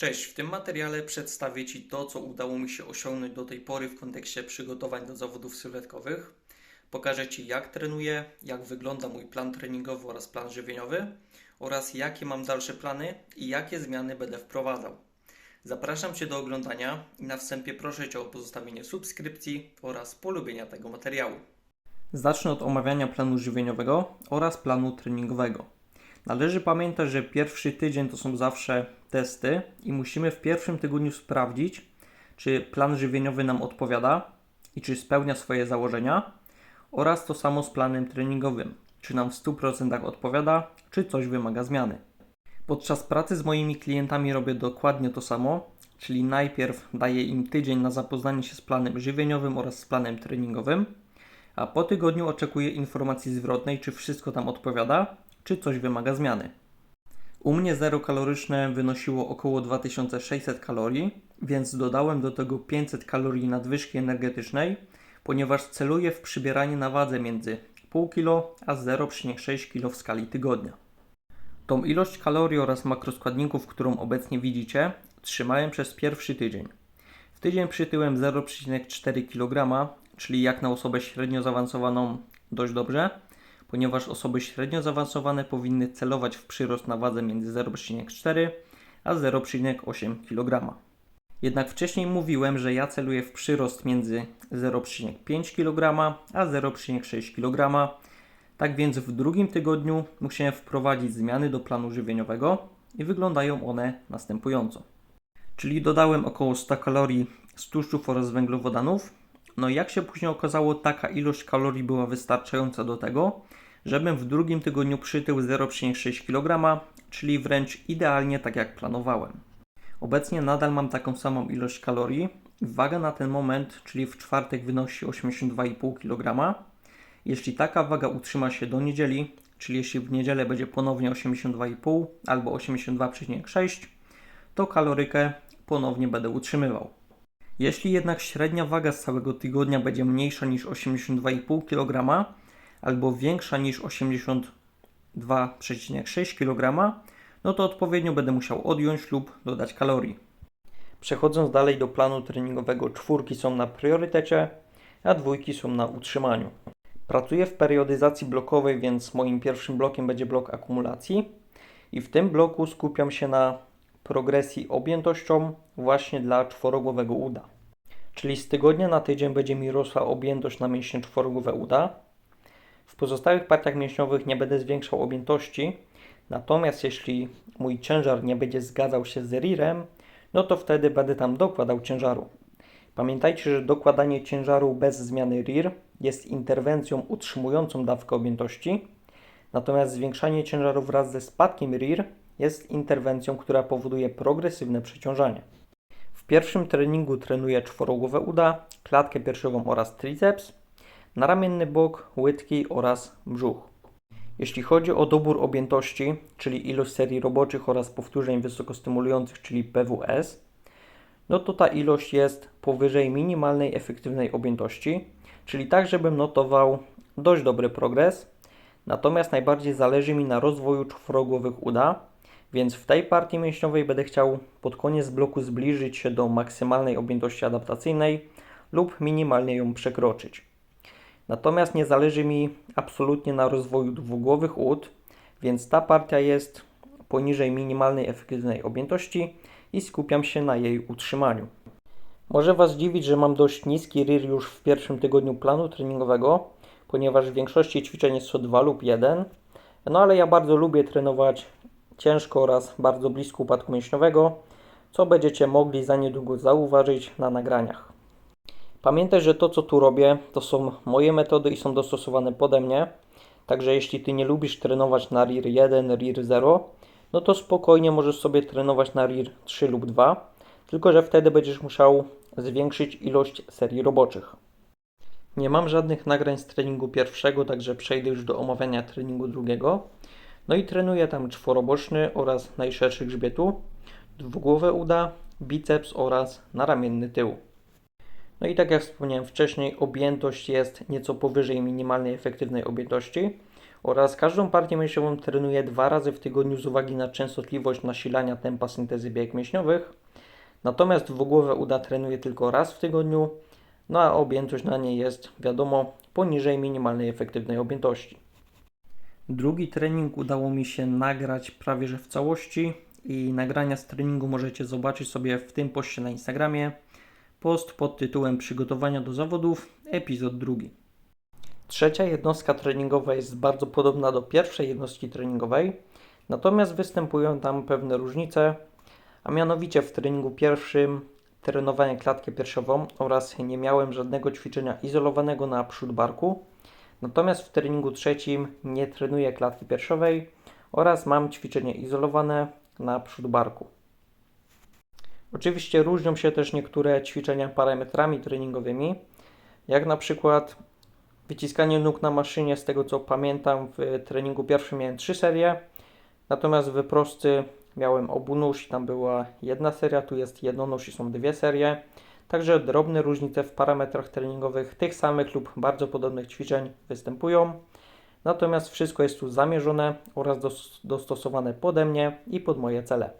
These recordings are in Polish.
Cześć, w tym materiale przedstawię Ci to, co udało mi się osiągnąć do tej pory w kontekście przygotowań do zawodów sylwetkowych. Pokażę Ci, jak trenuję, jak wygląda mój plan treningowy oraz plan żywieniowy oraz jakie mam dalsze plany i jakie zmiany będę wprowadzał. Zapraszam Cię do oglądania i na wstępie proszę Cię o pozostawienie subskrypcji oraz polubienia tego materiału. Zacznę od omawiania planu żywieniowego oraz planu treningowego. Należy pamiętać, że pierwszy tydzień to są zawsze testy i musimy w pierwszym tygodniu sprawdzić, czy plan żywieniowy nam odpowiada i czy spełnia swoje założenia, oraz to samo z planem treningowym, czy nam w 100% odpowiada, czy coś wymaga zmiany. Podczas pracy z moimi klientami robię dokładnie to samo, czyli najpierw daję im tydzień na zapoznanie się z planem żywieniowym oraz z planem treningowym, a po tygodniu oczekuję informacji zwrotnej, czy wszystko tam odpowiada, czy coś wymaga zmiany. U mnie zero kaloryczne wynosiło około 2600 kalorii, więc dodałem do tego 500 kalorii nadwyżki energetycznej, ponieważ celuję w przybieranie na wadze między 0,5 kg a 0,6 kg w skali tygodnia. Tą ilość kalorii oraz makroskładników, którą obecnie widzicie, trzymałem przez pierwszy tydzień. W tydzień przytyłem 0,4 kg, czyli jak na osobę średnio zaawansowaną dość dobrze, ponieważ osoby średnio zaawansowane powinny celować w przyrost na wadze między 0,4 a 0,8 kg. Jednak wcześniej mówiłem, że ja celuję w przyrost między 0,5 kg a 0,6 kg. Tak więc w drugim tygodniu musiałem wprowadzić zmiany do planu żywieniowego i wyglądają one następująco. Czyli dodałem około 100 kalorii z tłuszczów oraz węglowodanów. No jak się później okazało, taka ilość kalorii była wystarczająca do tego, żebym w drugim tygodniu przytył 0,6 kg, czyli wręcz idealnie tak jak planowałem. Obecnie nadal mam taką samą ilość kalorii. Waga na ten moment, czyli w czwartek wynosi 82,5 kg. Jeśli taka waga utrzyma się do niedzieli, czyli jeśli w niedzielę będzie ponownie 82,5 albo 82,6, to kalorykę ponownie będę utrzymywał. Jeśli jednak średnia waga z całego tygodnia będzie mniejsza niż 82,5 kg albo większa niż 82,6 kg, no to odpowiednio będę musiał odjąć lub dodać kalorii. Przechodząc dalej do planu treningowego, czwórki są na priorytecie, a dwójki są na utrzymaniu. Pracuję w periodyzacji blokowej, więc moim pierwszym blokiem będzie blok akumulacji i w tym bloku skupiam się na progresji objętością właśnie dla czworogłowego uda. Czyli z tygodnia na tydzień będzie mi rosła objętość na mięśnie czworogłowe uda. W pozostałych partiach mięśniowych nie będę zwiększał objętości, natomiast jeśli mój ciężar nie będzie zgadzał się z RIR-em, no to wtedy będę tam dokładał ciężaru. Pamiętajcie, że dokładanie ciężaru bez zmiany RIR jest interwencją utrzymującą dawkę objętości, natomiast zwiększanie ciężaru wraz ze spadkiem RIR jest interwencją, która powoduje progresywne przeciążanie. Pierwszym treningu trenuję czworogłowe uda, klatkę piersiową oraz triceps, naramienny bok, łydki oraz brzuch. Jeśli chodzi o dobór objętości, czyli ilość serii roboczych oraz powtórzeń wysokostymulujących, czyli PWS, no to ta ilość jest powyżej minimalnej efektywnej objętości, czyli tak, żebym notował dość dobry progres. Natomiast najbardziej zależy mi na rozwoju czworogłowych uda, więc w tej partii mięśniowej będę chciał pod koniec bloku zbliżyć się do maksymalnej objętości adaptacyjnej lub minimalnie ją przekroczyć. Natomiast nie zależy mi absolutnie na rozwoju dwugłowych ud, więc ta partia jest poniżej minimalnej efektywnej objętości i skupiam się na jej utrzymaniu. Może Was dziwić, że mam dość niski RIR już w pierwszym tygodniu planu treningowego, ponieważ w większości ćwiczeń jest to 2 lub 1, no ale ja bardzo lubię trenować ciężko oraz bardzo blisko upadku mięśniowego, co będziecie mogli za niedługo zauważyć na nagraniach. Pamiętaj, że to co tu robię to są moje metody i są dostosowane pode mnie, także jeśli Ty nie lubisz trenować na RIR 1, RIR 0, no to spokojnie możesz sobie trenować na RIR 3 lub 2, tylko że wtedy będziesz musiał zwiększyć ilość serii roboczych. Nie mam żadnych nagrań z treningu pierwszego, także przejdę już do omawiania treningu drugiego. No i trenuję tam czworoboczny oraz najszerszy grzbietu, dwugłowe uda, biceps oraz naramienny tył. No i tak jak wspomniałem wcześniej, objętość jest nieco powyżej minimalnej efektywnej objętości. oraz każdą partię mięśniową trenuję dwa razy w tygodniu z uwagi na częstotliwość nasilania tempa syntezy bieg mięśniowych. Natomiast dwugłowe uda trenuję tylko raz w tygodniu, no a objętość na niej jest, wiadomo, poniżej minimalnej efektywnej objętości. Drugi trening udało mi się nagrać prawie że w całości i nagrania z treningu możecie zobaczyć sobie w tym poście na Instagramie. Post pod tytułem Przygotowania do zawodów, epizod drugi. Trzecia jednostka treningowa jest bardzo podobna do pierwszej jednostki treningowej, natomiast występują tam pewne różnice, a mianowicie w treningu pierwszym trenowałem klatkę piersiową oraz nie miałem żadnego ćwiczenia izolowanego na przód barku. Natomiast w treningu trzecim nie trenuję klatki piersiowej oraz mam ćwiczenie izolowane na przód barku. Oczywiście różnią się też niektóre ćwiczenia parametrami treningowymi, jak na przykład wyciskanie nóg na maszynie, z tego co pamiętam w treningu pierwszym miałem trzy serie, natomiast w prosty miałem obunóż i tam była jedna seria, tu jest jednonóż i są dwie serie. Także drobne różnice w parametrach treningowych tych samych lub bardzo podobnych ćwiczeń występują. Natomiast wszystko jest tu zamierzone oraz dos- dostosowane pode mnie i pod moje cele.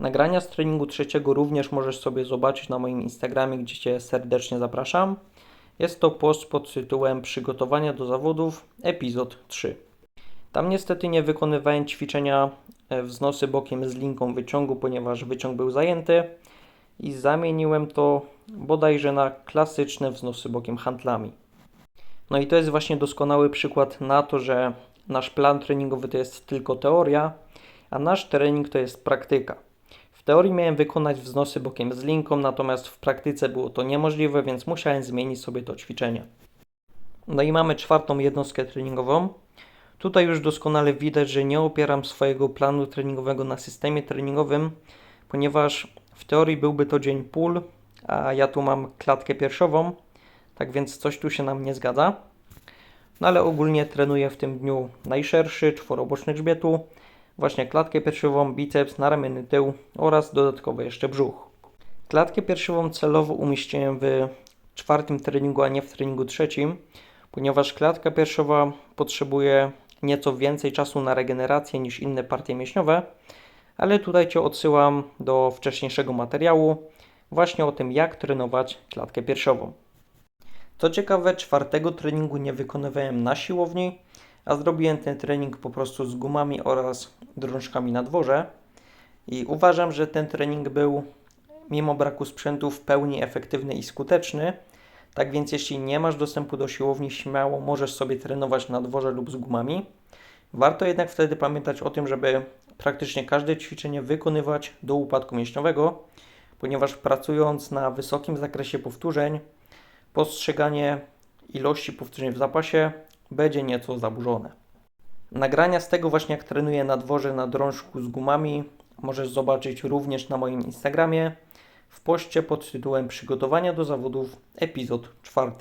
Nagrania z treningu trzeciego również możesz sobie zobaczyć na moim Instagramie, gdzie Cię serdecznie zapraszam. Jest to post pod tytułem Przygotowania do zawodów, epizod 3. Tam niestety nie wykonywałem ćwiczenia e, wznosy bokiem z linką wyciągu, ponieważ wyciąg był zajęty i zamieniłem to bodajże na klasyczne wznosy bokiem handlami. No i to jest właśnie doskonały przykład na to, że nasz plan treningowy to jest tylko teoria, a nasz trening to jest praktyka. W teorii miałem wykonać wznosy bokiem z linką, natomiast w praktyce było to niemożliwe, więc musiałem zmienić sobie to ćwiczenie. No i mamy czwartą jednostkę treningową. Tutaj już doskonale widać, że nie opieram swojego planu treningowego na systemie treningowym, ponieważ w teorii byłby to dzień pól, a ja tu mam klatkę piersiową, tak więc coś tu się nam nie zgadza. No ale ogólnie trenuję w tym dniu najszerszy, czworoboczny grzbietu, właśnie klatkę piersiową, biceps, naramienny tył oraz dodatkowo jeszcze brzuch. Klatkę piersiową celowo umieściłem w czwartym treningu, a nie w treningu trzecim, ponieważ klatka piersiowa potrzebuje nieco więcej czasu na regenerację niż inne partie mięśniowe, ale tutaj Cię odsyłam do wcześniejszego materiału właśnie o tym, jak trenować klatkę piersiową. Co ciekawe, czwartego treningu nie wykonywałem na siłowni, a zrobiłem ten trening po prostu z gumami oraz drążkami na dworze. I uważam, że ten trening był, mimo braku sprzętu, w pełni efektywny i skuteczny. Tak więc, jeśli nie masz dostępu do siłowni, śmiało możesz sobie trenować na dworze lub z gumami. Warto jednak wtedy pamiętać o tym, żeby praktycznie każde ćwiczenie wykonywać do upadku mięśniowego, ponieważ pracując na wysokim zakresie powtórzeń, postrzeganie ilości powtórzeń w zapasie będzie nieco zaburzone. Nagrania z tego właśnie jak trenuję na dworze na drążku z gumami możesz zobaczyć również na moim Instagramie w poście pod tytułem Przygotowania do zawodów epizod 4.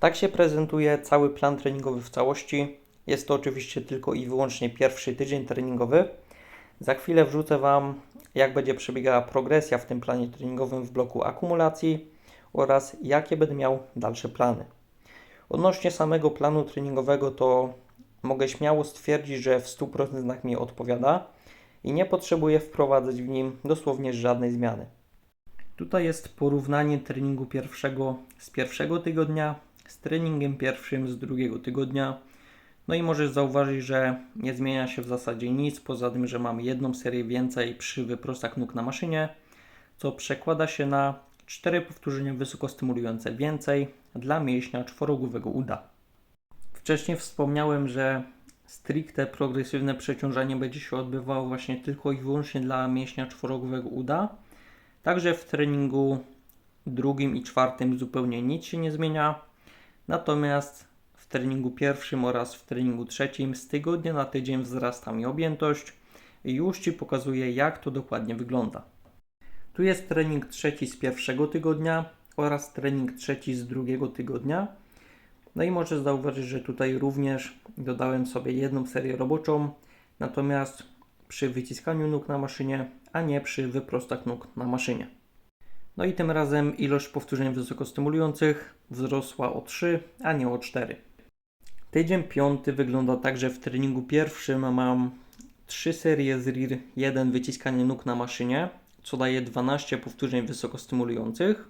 Tak się prezentuje cały plan treningowy w całości. Jest to oczywiście tylko i wyłącznie pierwszy tydzień treningowy. Za chwilę wrzucę Wam, jak będzie przebiegała progresja w tym planie treningowym w bloku akumulacji oraz jakie będę miał dalsze plany. Odnośnie samego planu treningowego, to mogę śmiało stwierdzić, że w 100% mi odpowiada i nie potrzebuję wprowadzać w nim dosłownie żadnej zmiany. Tutaj jest porównanie treningu pierwszego z pierwszego tygodnia z treningiem pierwszym z drugiego tygodnia. No i możesz zauważyć, że nie zmienia się w zasadzie nic, poza tym, że mam jedną serię więcej przy wyprostach nóg na maszynie, co przekłada się na 4 powtórzenia wysokostymulujące więcej dla mięśnia czworogłowego uda. Wcześniej wspomniałem, że stricte progresywne przeciążanie będzie się odbywało właśnie tylko i wyłącznie dla mięśnia czworogłowego uda. Także w treningu drugim i czwartym zupełnie nic się nie zmienia. Natomiast w treningu pierwszym oraz w treningu trzecim z tygodnia na tydzień wzrasta mi objętość i już Ci pokazuję, jak to dokładnie wygląda. Tu jest trening trzeci z pierwszego tygodnia oraz trening trzeci z drugiego tygodnia. No i możesz zauważyć, że tutaj również dodałem sobie jedną serię roboczą, natomiast przy wyciskaniu nóg na maszynie, a nie przy wyprostach nóg na maszynie. No i tym razem ilość powtórzeń wysokostymulujących wzrosła o 3, a nie o 4. Tydzień piąty wygląda tak, że w treningu pierwszym mam 3 serie z RIR 1 wyciskanie nóg na maszynie, co daje 12 powtórzeń wysokostymulujących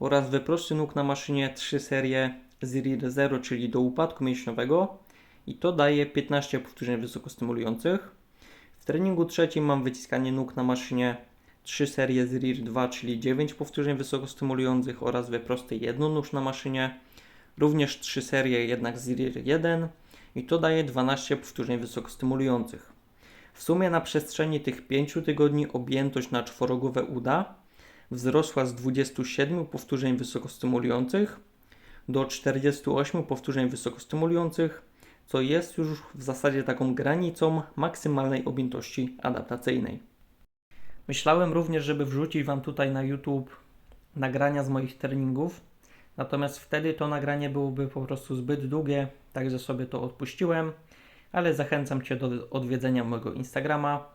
oraz wyprosty nóg na maszynie 3 serie z RIR 0, czyli do upadku mięśniowego i to daje 15 powtórzeń wysokostymulujących. W treningu trzecim mam wyciskanie nóg na maszynie 3 serie z RIR 2, czyli 9 powtórzeń wysokostymulujących oraz wyprosty jednonóż na maszynie, również 3 serie jednak z RIR 1 i to daje 12 powtórzeń wysokostymulujących. W sumie na przestrzeni tych 5 tygodni objętość na czworogłowe uda wzrosła z 27 powtórzeń wysokostymulujących do 48 powtórzeń wysokostymulujących, co jest już w zasadzie taką granicą maksymalnej objętości adaptacyjnej. Myślałem również, żeby wrzucić Wam tutaj na YouTube nagrania z moich treningów, natomiast wtedy to nagranie byłoby po prostu zbyt długie, także sobie to odpuściłem, ale zachęcam Cię do odwiedzenia mojego Instagrama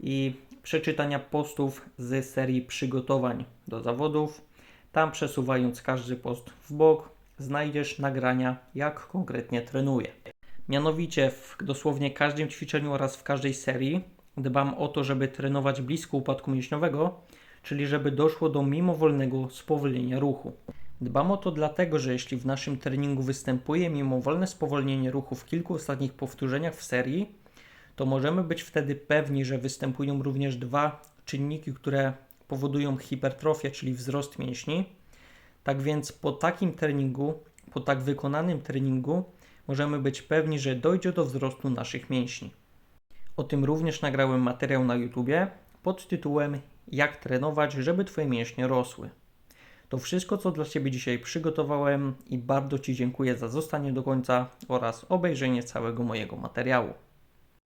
i przeczytania postów z serii przygotowań do zawodów. Tam przesuwając każdy post w bok, znajdziesz nagrania, jak konkretnie trenuję. Mianowicie w dosłownie każdym ćwiczeniu oraz w każdej serii dbam o to, żeby trenować blisko upadku mięśniowego, czyli żeby doszło do mimowolnego spowolnienia ruchu. Dbam o to dlatego, że jeśli w naszym treningu występuje mimowolne spowolnienie ruchu w kilku ostatnich powtórzeniach w serii, to możemy być wtedy pewni, że występują również dwa czynniki, które powodują hipertrofię, czyli wzrost mięśni. Tak więc po takim treningu, po tak wykonanym treningu, możemy być pewni, że dojdzie do wzrostu naszych mięśni. O tym również nagrałem materiał na YouTubie pod tytułem Jak trenować, żeby Twoje mięśnie rosły. To wszystko, co dla Ciebie dzisiaj przygotowałem i bardzo Ci dziękuję za zostanie do końca oraz obejrzenie całego mojego materiału.